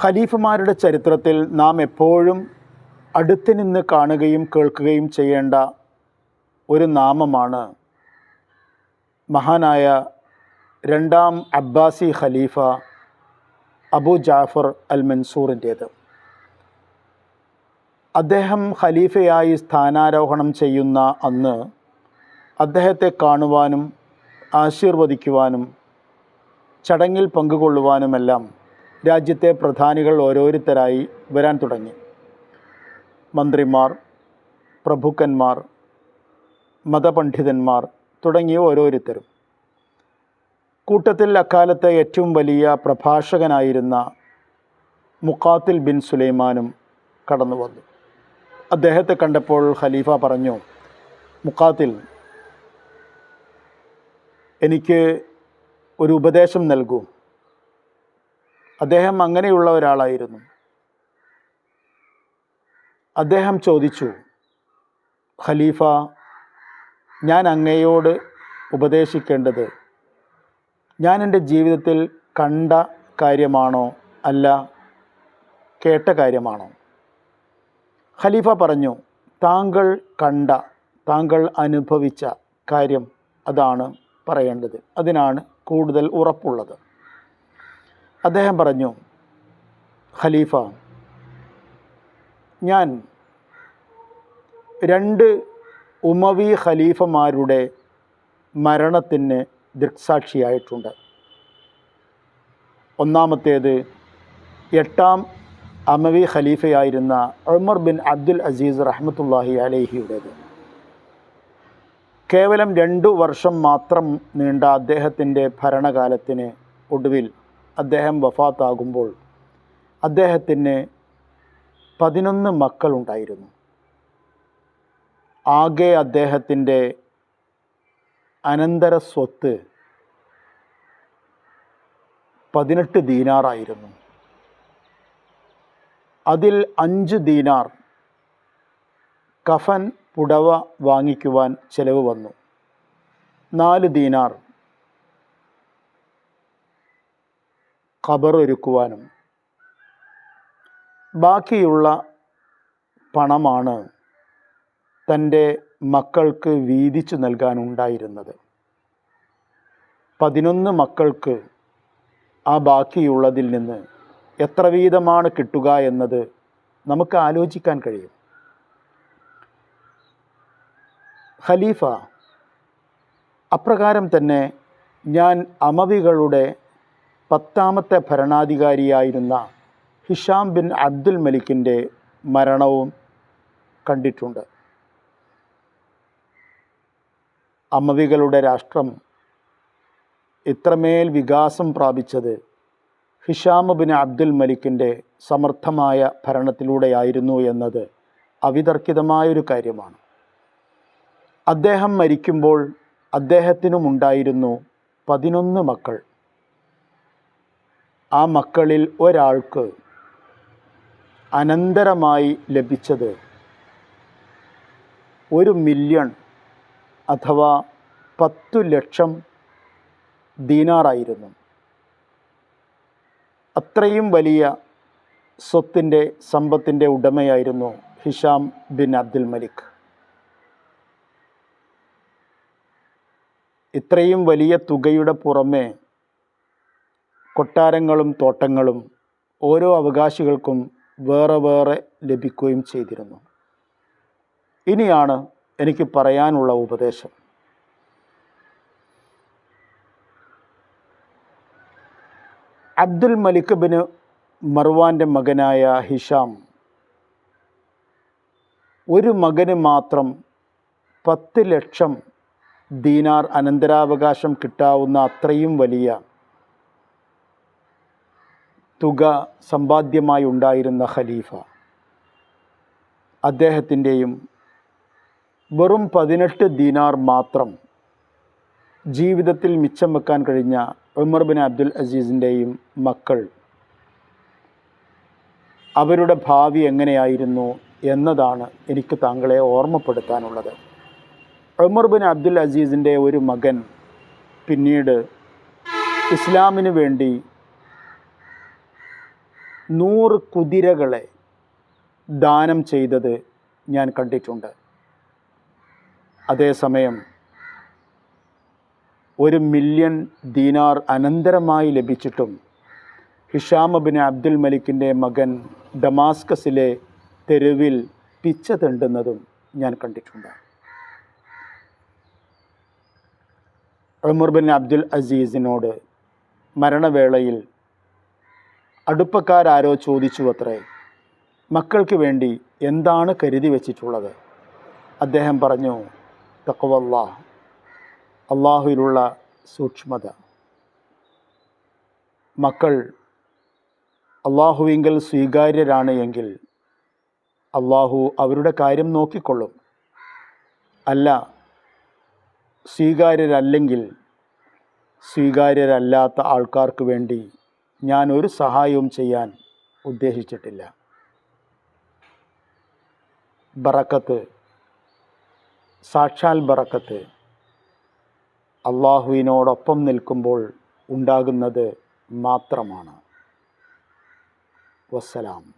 ഖലീഫമാരുടെ ചരിത്രത്തിൽ നാം എപ്പോഴും അടുത്ത് നിന്ന് കാണുകയും കേൾക്കുകയും ചെയ്യേണ്ട ഒരു നാമമാണ് മഹാനായ രണ്ടാം അബ്ബാസി ഖലീഫ അബു ജാഫർ അൽ മൻസൂറിന്റേത് അദ്ദേഹം ഖലീഫയായി സ്ഥാനാരോഹണം ചെയ്യുന്ന അന്ന് അദ്ദേഹത്തെ കാണുവാനും ആശീർവദിക്കുവാനും ചടങ്ങിൽ പങ്കുകൊള്ളുവാനുമെല്ലാം രാജ്യത്തെ പ്രധാനികൾ ഓരോരുത്തരായി വരാൻ തുടങ്ങി. മന്ത്രിമാർ പ്രഭുക്കന്മാർ മതപണ്ഡിതന്മാർ തുടങ്ങിയ ഓരോരുത്തരും. കൂട്ടത്തിൽ അക്കാലത്തെ ഏറ്റവും വലിയ പ്രഭാഷകനായിരുന്ന മുഖാത്തിൽ ബിൻ സുലൈമാനും കടന്നു വന്നു. അദ്ദേഹത്തെ കണ്ടപ്പോൾ ഖലീഫ പറഞ്ഞു മുഖാത്തിൽ എനിക്ക് ഒരു ഉപദേശം നൽകൂ. അദ്ദേഹം അങ്ങനെയുള്ള ഒരാളായിരുന്നു. അദ്ദേഹം ചോദിച്ചു ഖലീഫ ഞാൻ അങ്ങയോട് ഉപദേശിക്കേണ്ടത് ഞാൻ എന്റെ ജീവിതത്തിൽ കണ്ട കാര്യമാണോ അല്ല കേട്ട കാര്യമാണോ? ഖലീഫ പറഞ്ഞു താങ്കൾ കണ്ട താങ്കൾ അനുഭവിച്ച കാര്യം അതാണ് പറയേണ്ടത്. അതിനാണ് കൂടുതൽ ഉറപ്പുള്ളത്. അദ്ദേഹം പറഞ്ഞു ഖലീഫ ഞാൻ രണ്ട് ഉമവി ഖലീഫമാരുടെ മരണത്തിന് ദൃക്സാക്ഷിയായിട്ടുണ്ട്. ഒന്നാമത്തേത് എട്ടാം അമവി ഖലീഫയായിരുന്ന ഉമർ ബിൻ അബ്ദുൽ അസീസ് റഹ്മത്തുല്ലാഹി അലേഹിയുടേത്. കേവലം രണ്ടു വർഷം മാത്രം നീണ്ട അദ്ദേഹത്തിന്റെ ഭരണകാലത്തിന് ഒടുവിൽ അദ്ദേഹം വഫാത്താകുമ്പോൾ അദ്ദേഹത്തിന് പതിനൊന്ന് മക്കളുണ്ടായിരുന്നു. ആകെ അദ്ദേഹത്തിന്റെ അനന്തര സ്വത്ത് പതിനെട്ട് ദീനാറായിരുന്നു. അതിൽ അഞ്ച് ദീനാർ കഫൻ പുടവ വാങ്ങിക്കുവാൻ ചെലവ് വന്നു. നാല് ദീനാർ ഖബർ ഒരുക്കുവാനും ബാക്കിയുള്ള പണമാണ് തന്റെ മക്കൾക്ക് വീതിച്ചു നൽകാനുണ്ടായിരുന്നത്. പതിനൊന്ന് മക്കൾക്ക് ആ ബാക്കിയുള്ളതിൽ നിന്ന് എത്ര വീതമാണ് കിട്ടുക എന്നത് നമുക്ക് ആലോചിക്കാൻ കഴിയും. ഖലീഫ അപ്രകാരം തന്നെ ഞാൻ അമവികളുടെ പത്താമത്തെ ഭരണാധികാരിയായിരുന്ന ഹിഷാം ബിൻ അബ്ദുൽ മലിക്കിന്റെ മരണവും കണ്ടിട്ടുണ്ട്. അമവികളുടെ രാഷ്ട്രം ഇത്രമേൽ വികാസം പ്രാപിച്ചത് ഹിഷാം ബിൻ അബ്ദുൽ മലിക്കിന്റെ സമർത്ഥമായ ഭരണത്തിലൂടെയായിരുന്നു എന്നത് അവിതർക്കിതമായൊരു കാര്യമാണ്. അദ്ദേഹം മരിക്കുമ്പോൾ അദ്ദേഹത്തിനുമുണ്ടായിരുന്നു പതിനൊന്ന് മക്കൾ. ആ മക്കളിൽ ഒരാൾക്ക് അനന്തരമായി ലഭിച്ചത് ഒരു മില്യൺ അഥവാ പത്തു ലക്ഷം ദീനാറായിരുന്നു. അത്രയും വലിയ സ്വത്തിന്റെ സമ്പത്തിന്റെ ഉടമയായിരുന്നു ഹിഷാം ബിൻ അബ്ദുൽ മലിക്. ഇത്രയും വലിയ തുകയുടെ പുറമെ കൊട്ടാരങ്ങളും തോട്ടങ്ങളും ഓരോ അവകാശികൾക്കും വേറെ വേറെ ലഭിക്കുകയും ചെയ്തിരുന്നു. ഇനിയാണ് എനിക്ക് പറയാനുള്ള ഉപദേശം. അബ്ദുൽ മലിക് ബിന് മർവാന്റെ മകനായ ഹിഷാം ഒരു മകന് മാത്രം പത്ത് ലക്ഷം ദീനാർ അനന്തരാവകാശം കിട്ടാവുന്ന അത്രയും വലിയ തുക സമ്പാദ്യമായി ഉണ്ടായിരുന്ന ഖലീഫ. അദ്ദേഹത്തിന്റെയും വെറും പതിനെട്ട് ദിനാർ മാത്രം ജീവിതത്തിൽ മിച്ചം വെക്കാൻ കഴിഞ്ഞ ഉമർ ബിൻ അബ്ദുൽ അസീസിന്റെയും മക്കൾ. അവരുടെ ഭാവി എങ്ങനെയായിരുന്നു എന്നതാണ് എനിക്ക് താങ്കളെ ഓർമ്മപ്പെടുത്താനുള്ളത്. ഉമർ ബിൻ അബ്ദുൽ അസീസിന്റെ ഒരു മകൻ പിന്നീട് ഇസ്ലാമിന് വേണ്ടി നൂറ് കുതിരകളെ ദാനം ചെയ്തത് ഞാൻ കണ്ടിട്ടുണ്ട്. അതേസമയം ഒരു മില്യൺ ദീനാർ അനന്തരമായി ലഭിച്ചിട്ടും ഹിഷാം ബിൻ അബ്ദുൽ മലിക്കിന്റെ മകൻ ഡമാസ്കസിലെ തെരുവിൽ പിച്ച തെണ്ടുന്നതും ഞാൻ കണ്ടിട്ടുണ്ട്. ഉമർ ബിൻ അബ്ദുൽ അസീസിനോട് മരണവേളയിൽ അടുപ്പക്കാരാരോ ചോദിച്ചു അത്രേ മക്കൾക്ക് വേണ്ടി എന്താണ് കരുതി വച്ചിട്ടുള്ളത്? അദ്ദേഹം പറഞ്ഞു തക്കവല്ലാ അള്ളാഹുവിലുള്ള സൂക്ഷ്മത. മക്കൾ അള്ളാഹുവിങ്കൽ സ്വീകാര്യരാണ് എങ്കിൽ അള്ളാഹു അവരുടെ കാര്യം നോക്കിക്കൊള്ളും. അല്ല സ്വീകാര്യരല്ലെങ്കിൽ സ്വീകാര്യരല്ലാത്ത ആൾക്കാർക്ക് വേണ്ടി ഞാൻ ഒരു സഹായവും ചെയ്യാൻ ഉദ്ദേശിച്ചിട്ടില്ല. ബറക്കത്ത് സാക്ഷാൽ ബറക്കത്ത് അള്ളാഹുവിനോടൊപ്പം നിൽക്കുമ്പോൾ ഉണ്ടാകുന്നത് മാത്രമാണ്. വസ്സലാം.